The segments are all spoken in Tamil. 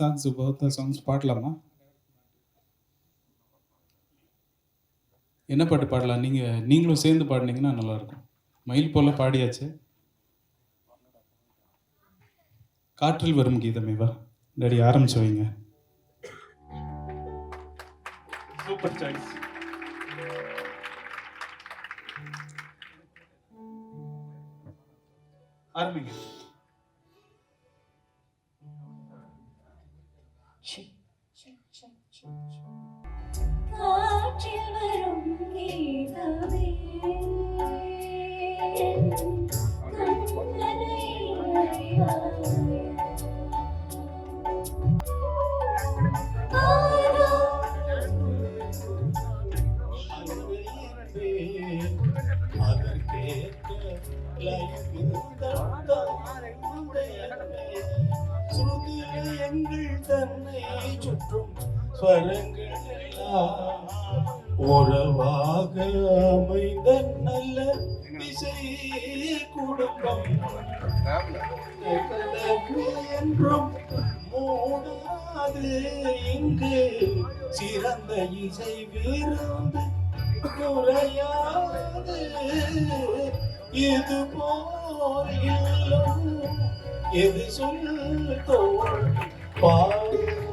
சாங்ஸ் பௌத்த சாங்ஸ் பாடலாமா? என்ன பாட்டு பாடலாம்? நீங்கள் நீங்களும் சேர்ந்து பாடினீங்கன்னா நல்லாயிருக்கும். மயில் போல பாடியாச்சு. காற்றில் வரும் கீதமேவா டேடி ஆரம்பிச்சு வைங்க. சூப்பர் சாய்ஸ் ஆரம்பிங்க. காற்றில் வரும் கீதமே கண்ணனை அறிவாயே. ஆரா எங்கள் தன்னை சுற்றும் ஸ்வரங்கள் உறவாக அமைந்த நல்ல இசை குடும்பம் என்றும் மூடாது இங்கு. சிறந்த இசை விருந்து குறையாது. இது போல் இல்லம் எது சொல் தோல்? பாடு.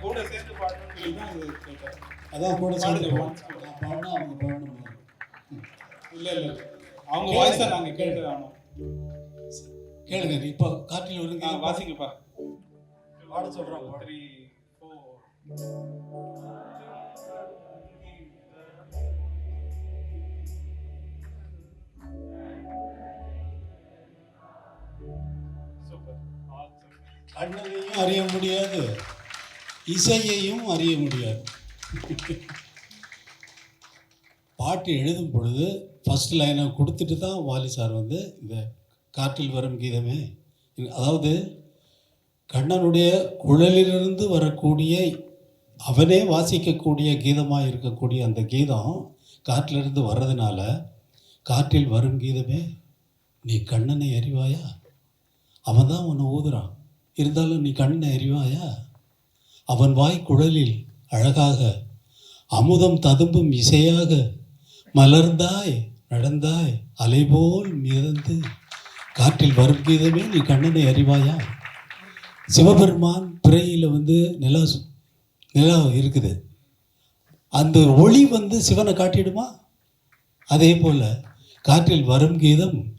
கூட சேர்ந்து பாடணும்னு சொல்லி தான் இது கேட்டேன் அதான் கூட சேர்ந்து பாடினா அவங்க பாடணும் இல்ல இல்ல. அவங்க வாய்ஸை நாங்க கேட்டு ஆனோம் கேளுங்க இப்போ காற்றில் வருங்க. வாசிங்கப்பா பாட சொல்கிறோம் த்ரீ ஃபோர் அண்ணனையும் கண்ணனையும் அறிய முடியாது. இசையையும் அறிய முடியாது. பாட்டு எழுதும் பொழுது ஃபஸ்ட் லைனை கொடுத்துட்டு தான் வாலி சார் வந்து இந்த காற்றில் வரும் கீதமே. அதாவது கண்ணனுடைய குழலிலிருந்து வரக்கூடிய அவனே வாசிக்கக்கூடிய கீதமாக இருக்கக்கூடிய அந்த கீதம் காற்றிலிருந்து வர்றதுனால காற்றில் வரும் கீதமே. நீ கண்ணனை அறிவாயா? அவன் தான் உன்னை ஊதுறான். இருந்தாலும் நீ கண்ணனை அறிவாயா? அவன் வாய் குழலில் அழகாக அமுதம் ததும்பும் இசையாக மலர்ந்தாய் நடந்தாய் அலைபோல் மிதந்து காற்றில் வரும் கீதமே நீ கண்ணனை அறிவாயா? சிவபெருமான் பிறையில் வந்து நிலா சு- நிலா இருக்குது. அந்த ஒளி வந்து சிவனை காட்டிடுமா? அதே போல் காற்றில் வரும் கீதம்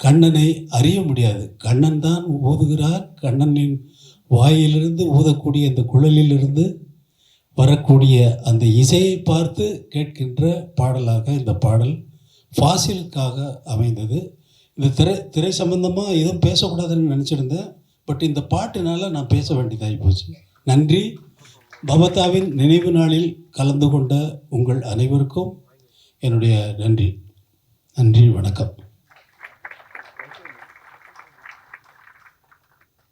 கண்ணனை அறிய முடியாது. கண்ணன் தான் ஊதுகிறார் கண்ணனின் வாயிலிருந்து ஊதக்கூடிய அந்த குழலிலிருந்து வரக்கூடிய அந்த இசையை பார்த்து கேட்கின்ற பாடலாக இந்த பாடல் ஃபாசிலுக்காக அமைந்தது. இந்த திரை திரை சம்பந்தமாக எதுவும் பேசக்கூடாதுன்னு நினச்சிருந்தேன். பட் இந்த பாட்டினால் நான் பேச வேண்டியதாகி போச்சு. நன்றி. பபதாவின் நினைவு நாளில் கலந்து கொண்ட உங்கள் அனைவருக்கும் என்னுடைய நன்றி. நன்றி வணக்கம்.